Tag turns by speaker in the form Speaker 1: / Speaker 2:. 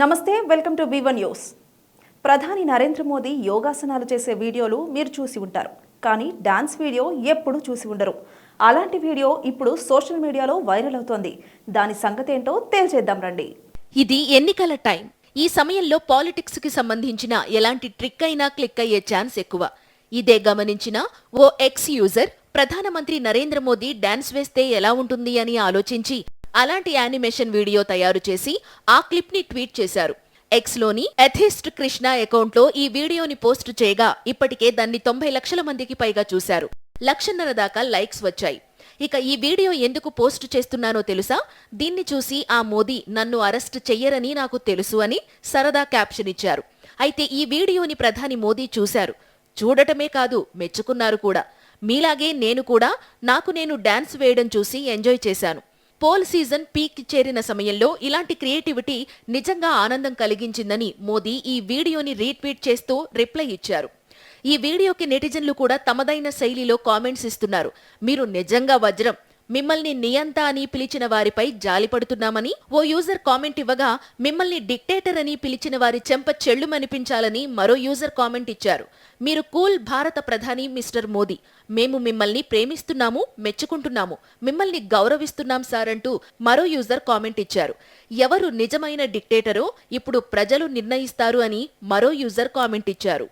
Speaker 1: నమస్తే welcome to వివన్ news ప్రధాని నరేంద్ర మోదీ యోగాసనాలు చేసే వీడియోలు మీరు చూసి ఉంటారు. కానీ డాన్స్ వీడియో ఎప్పుడూ చూసి ఉండరు. అలాంటి వీడియో ఇప్పుడు సోషల్ మీడియాలో వైరల్ అవుతోంది. దాని సంగతి ఏంటో తేల్చేద్దాం రండి.
Speaker 2: ఇది ఎన్నికల టైం. ఈ సమయంలో పాలిటిక్స్కి సంబంధించిన ఎలాంటి ట్రిక్ అయినా క్లిక్ అయ్యే ఛాన్స్ ఎక్కువ. ఇదే గమనించిన ఓ ఎక్స్ యూజర్ ప్రధానమంత్రి నరేంద్ర మోదీ డాన్స్ వేస్తే ఎలా ఉంటుంది అని ఆలోచించి అలాంటి యానిమేషన్ వీడియో తయారు చేసి ఆ క్లిప్ని ట్వీట్ చేశారు. ఎక్స్లోని ఎథిస్ట్ కృష్ణ అకౌంట్లో ఈ వీడియోని పోస్ట్ చేయగా ఇప్పటికే దాన్ని తొంభై లక్షల మందికి పైగా చూశారు. లక్షన్నర దాకా లైక్స్ వచ్చాయి. ఇక ఈ వీడియో ఎందుకు పోస్ట్ చేస్తున్నానో తెలుసా? దీన్ని చూసి ఆ మోదీ నన్ను అరెస్ట్ చెయ్యరని నాకు తెలుసు అని సరదా క్యాప్షన్ ఇచ్చారు. అయితే ఈ వీడియోని ప్రధాని మోదీ చూశారు. చూడటమే కాదు మెచ్చుకున్నారు కూడా. మీలాగే నేను కూడా నాకు నేను డాన్స్ వేయడం చూసి ఎంజాయ్ చేశాను. పోల్ సీజన్ పీక్ చేరిన సమయంలో ఇలాంటి క్రియేటివిటీ నిజంగా ఆనందం కలిగించిందని మోదీ ఈ వీడియోని రీట్వీట్ చేస్తూ రిప్లై ఇచ్చారు. ఈ వీడియోకి నెటిజన్లు కూడా తమదైన శైలిలో కామెంట్స్ ఇస్తున్నారు. మీరు నిజంగా వజ్రం. మిమ్మల్ని నియంత అని పిలిచిన వారిపై జాలిపడుతున్నామని ఓ యూజర్ కామెంట్ ఇవ్వగా మిమ్మల్ని డిక్టేటర్ అని పిలిచిన వారి చెంప చెల్లుమనిపించాలని మరో యూజర్ కామెంట్ ఇచ్చారు. మీరు కూల్ భారత ప్రధాని మిస్టర్ మోదీ. మేము మిమ్మల్ని ప్రేమిస్తున్నాము మెచ్చుకుంటున్నాము. మిమ్మల్ని గౌరవిస్తున్నాం సార్ అంటూ మరో యూజర్ కామెంట్ ఇచ్చారు. ఎవరు నిజమైన డిక్టేటరో ఇప్పుడు ప్రజలు నిర్ణయిస్తారు అని మరో యూజర్ కామెంట్ ఇచ్చారు.